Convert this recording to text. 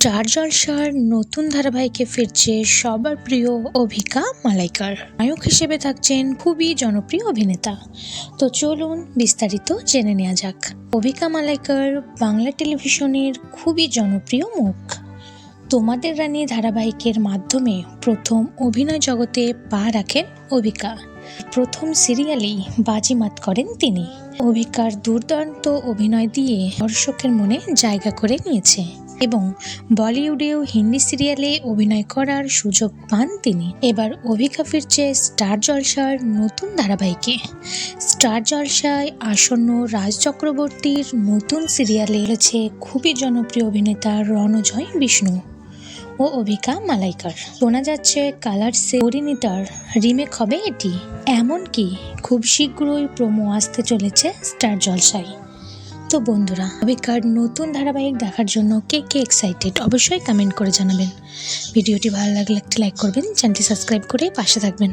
Star জলসার নতুন ধারাবাহিকে ফিরছে সবার প্রিয় অভিকা মালাইকার। নায়ক হিসেবে থাকছেন খুবই জনপ্রিয় অভিনেতা। তো চলুন বিস্তারিত জেনে নেওয়া যাক। অভিকা মালাইকার বাংলা টেলিভিশনের খুবই জনপ্রিয় মুখ। তোমাদের রানী ধারাবাহিকের মাধ্যমে প্রথম অভিনয় জগতে পা রাখেন অভিকা। প্রথম সিরিয়ালেই বাজিমাত করেন তিনি। অভিকার দুর্দান্ত অভিনয় দিয়ে দর্শকের মনে জায়গা করে নিয়েছে। এবং বলিউডেও হিন্দি সিরিয়ালে অভিনয় করার সুযোগ পান তিনি। এবার অভিকা ফিরছে স্টার জলসার নতুন ধারাবাহিকে। স্টার জলসায় আসন্ন রাজ চক্রবর্তীর নতুন সিরিয়ালে রয়েছে খুবই জনপ্রিয় অভিনেতা রণজয় বিষ্ণু ও অভিকা মালাইকার। শোনা যাচ্ছে কালার্সে পরিণীতার রিমেক হবে এটি। এমনকি খুব শীঘ্রই প্রোমো আসতে চলেছে স্টার জলসায়। তো বন্ধুরা অবিকার নতুন ধারাবাহিক দেখার জন্য কে কে এক্সাইটেড অবশ্যই কমেন্ট করে জানাবেন। ভিডিওটি ভালো লাগলে একটি লাইক করবেন চ্যানেলটি সাবস্ক্রাইব করে পাশে থাকবেন।